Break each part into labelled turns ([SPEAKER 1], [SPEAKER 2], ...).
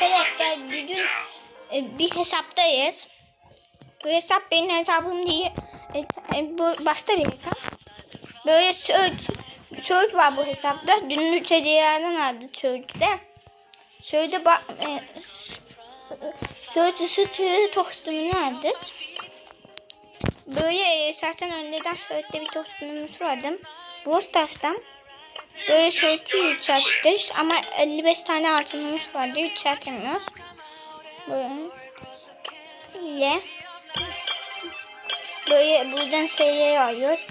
[SPEAKER 1] Arkadaşlar bugün e, bir hesaptayız. Bu hesap benim hesabım değil. E, e, bu başka bir hesap. Böyle search, search var bu hesapta. Dün hediyelerden aldı search'te. Şöyle bak e, search ısıtığı tostumunu aldık. Böyle e, zaten önceden şöyle bir tostumumuz vardı. Bu Stars'tan. Böyle şöyle yükselttik ama 55 tane altınımız vardı yükseltemiyoruz. Böyle. Böyle buradan şeyleri alıyoruz.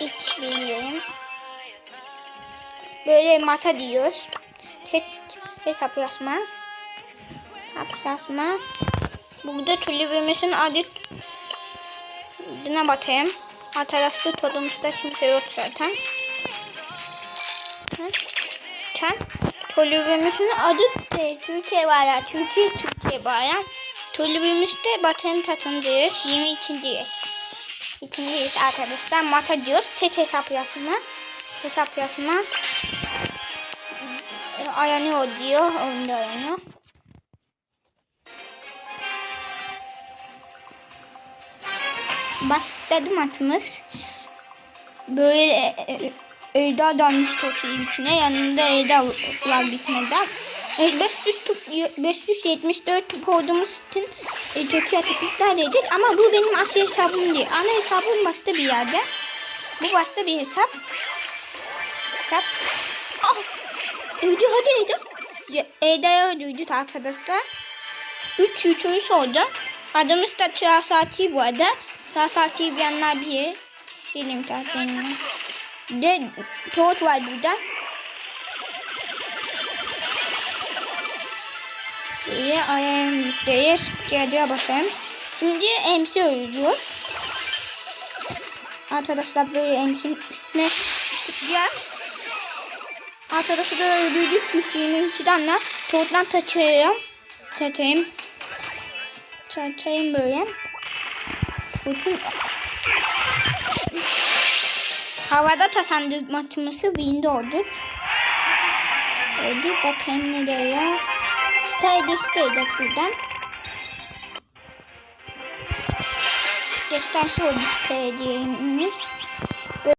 [SPEAKER 1] İç bilgilerim. Böyle mata diyoruz. Tek hesaplaşma. Hesaplaşma. Burada kulübümüzün adı Dına batayım. Arkadaşlar tadımızda kimse yok zaten. Sen kulübümüzün adı e, Türkiye ya. Türkiye Türkiye ya. Kulübümüzde batayım tatındayız. 22'deyiz. İkindeyiz arkadaşlar. Mata diyoruz. Tek hesap yazma. Hesap yazma. E, Ayanıyor diyor. Onu da ayanıyor. Başladı maçımız. Böyle e, Eda dönmüş topu içine. Yanında. E, 500 top, 574 top olduğumuz için e, iyi atıklıklar yedik. Ama bu benim asıl hesabım değil. Ana hesabım başka bir yerde. Bu başka bir hesap. Hesap. Ah! Öldü hadi Eda. Ya, Eda'ya öldürdü arkadaşlar. 3 3 oldu. Adımız da Çağsati bu arada. Çağsati bilenler bir Silim tahtını. De Toad var burada. Böyle ayağımızdayız. Geldiğe bakalım. Şimdi MC oynuyoruz. Arkadaşlar böyle MC'nin üstüne gel. Arkadaşlar öldürdük. Küsüğünün içinden Toad'dan taçıyorum. Taçayım. Taçayım böyle. Bütün Havada tasandırmacımızı birinde olduk. Öldük bakayım nereye. Stardust'taydık buradan. Destansı olmuş belediye'miz.